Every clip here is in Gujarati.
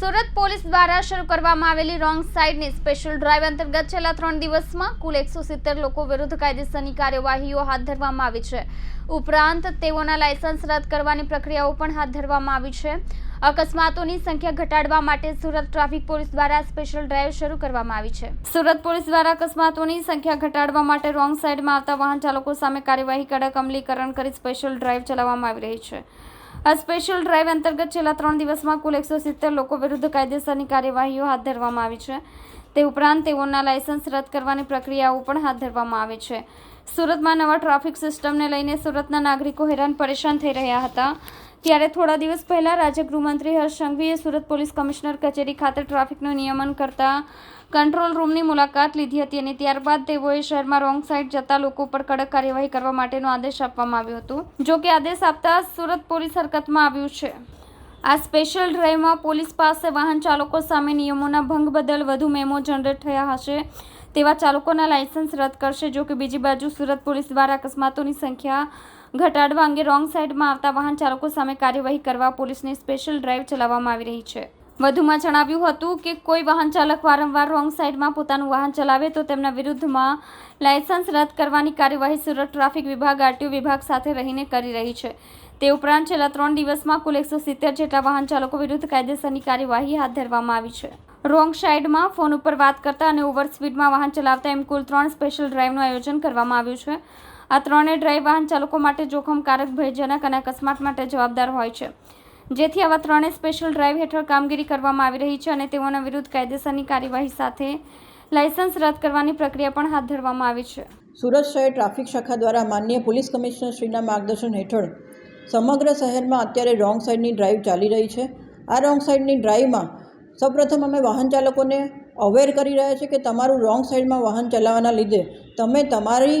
સુરત પોલીસ દ્વારા શરૂ કરવામાં આવેલી રોંગ સાઇડની સ્પેશિયલ ડ્રાઈવ અંતર્ગત છેલ્લા ત્રણ દિવસમાં કુલ એકસો સિત્તેર લોકો વિરુદ્ધ કાયદેસરની કાર્યવાહીઓ હાથ ધરવામાં આવી છે. ઉપરાંત તેઓના લાયસન્સ રદ કરવાની પ્રક્રિયાઓ પણ હાથ ધરવામાં આવી છે. અકસ્માતોની સંખ્યા ઘટાડવા માટે સુરત ટ્રાફિક પોલીસ દ્વારા સ્પેશિયલ ડ્રાઈવ શરૂ કરવામાં આવી છે. સુરત પોલીસ દ્વારા અકસ્માતોની સંખ્યા ઘટાડવા માટે રોંગ સાઇડમાં આવતા વાહન ચાલકો સામે કાર્યવાહી, કડક અમલીકરણ કરી સ્પેશિયલ ડ્રાઈવ ચલાવવામાં આવી રહી છે. આ સ્પેશિયલ ડ્રાઈવ અંતર્ગત છેલ્લા ત્રણ દિવસમાં કુલ એકસો સિત્તેર લોકો વિરુદ્ધ કાયદેસરની કાર્યવાહીઓ હાથ ધરવામાં આવી છે. તે ઉપરાંત તેઓના લાયસન્સ રદ કરવાની પ્રક્રિયાઓ પણ હાથ ધરવામાં આવે છે. સુરતમાં નવા ટ્રાફિક સિસ્ટમને લઈને સુરતના નાગરિકો હેરાન પરેશાન થઈ રહ્યા હતા. ત્યારે થોડા દિવસ પહેલાં રાજ્ય ગૃહમંત્રી હર્ષ સંઘવીએ સુરત પોલીસ કમિશનર કચેરી ખાતે ટ્રાફિકનું નિયમન કરતા કંટ્રોલ રૂમની મુલાકાત લીધી હતી અને ત્યારબાદ તેઓએ શહેરમાં રોંગ સાઈડ જતા લોકો પર કડક કાર્યવાહી કરવા માટેનો આદેશ આપવામાં આવ્યો હતો. જો કે આદેશ આપતા સુરત પોલીસ હરકતમાં આવ્યું છે. આ સ્પેશિયલ ડ્રાઈવમાં પોલીસ પાસે વાહન ચાલકો સામે નિયમોના ભંગ બદલ વધુ મેમો જનરેટ થયા હશે તેવા ચાલકોના લાયસન્સ રદ કરશે, જો કે બીજી બાજુ સુરત પોલીસ દ્વારા અકસ્માતોની સંખ્યા ઘટાડવા અંગે રોંગ સાઈડમાં આવતા વાહન ચાલકો સામે કાર્યવાહી કરવા પોલીસની સ્પેશિયલ ડ્રાઈવ ચલાવવામાં આવી રહી છે. વધુમાં જણાવ્યું હતું કે કોઈ વાહન ચાલક વારંવાર રોંગ સાઈડમાં પોતાનું વાહન ચલાવે તો તેમના વિરુદ્ધમાં લાયસન્સ રદ કરવાની કાર્યવાહી સુરત ટ્રાફિક વિભાગ, આરટીઓ વિભાગ સાથે રહીને કરી રહી છે. તે ઉપરાંત છેલ્લા ત્રણ દિવસમાં કુલ એકસો સિત્તેર જેટલા વાહન ચાલકો વિરુદ્ધ કાયદેસરની કાર્યવાહી હાથ ધરવામાં આવી છે. રોંગ સાઈડમાં ફોન ઉપર વાત કરતા અને ઓવર સ્પીડમાં વાહન ચલાવતા એમ કુલ ત્રણ સ્પેશિયલ ડ્રાઈવનું આયોજન કરવામાં આવ્યું છે. આ ત્રણેય ડ્રાઈવ વાહન ચાલકો માટે જોખમકારક, ભયજનક અને અકસ્માત માટે જવાબદાર હોય છે. જેથી આવા ત્રણેય સ્પેશિયલ ડ્રાઈવ હેઠળ કામગીરી કરવામાં આવી રહી છે અને તેઓના વિરુદ્ધ કાયદેસરની કાર્યવાહી સાથે લાયસન્સ રદ કરવાની પ્રક્રિયા પણ હાથ ધરવામાં આવી છે. સુરત શહેર ટ્રાફિક શાખા દ્વારા માનનીય પોલીસ કમિશનર શ્રીના માર્ગદર્શન હેઠળ સમગ્ર શહેરમાં અત્યારે રોંગ સાઈડની ડ્રાઈવ ચાલી રહી છે. આ રોંગ સાઈડની ડ્રાઈવમાં સૌપ્રથમ અમે વાહન ચાલકોને અવેર કરી રહ્યા છીએ કે તમારું રોંગ સાઈડમાં વાહન ચલાવવાના લીધે તમે તમારી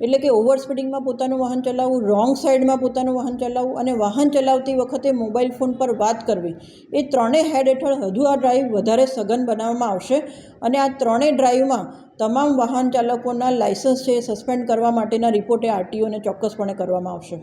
એટલે કે ઓવર સ્પીડિંગમાં પોતાનું વાહન ચલાવવું રોંગ સાઈડમાં પોતાનું વાહન ચલાવવું અને વાહન ચલાવતી વખતે મોબાઈલ ફોન પર વાત કરવી, એ ત્રણેય હેડ હેઠળ હજુ આ ડ્રાઈવ વધારે સઘન બનાવવામાં આવશે અને આ ત્રણેય ડ્રાઈવમાં તમામ વાહન ચાલકોના લાયસન્સ છે સસ્પેન્ડ કરવા માટેના રિપોર્ટે આરટીઓને ચોક્કસપણે કરવામાં આવશે.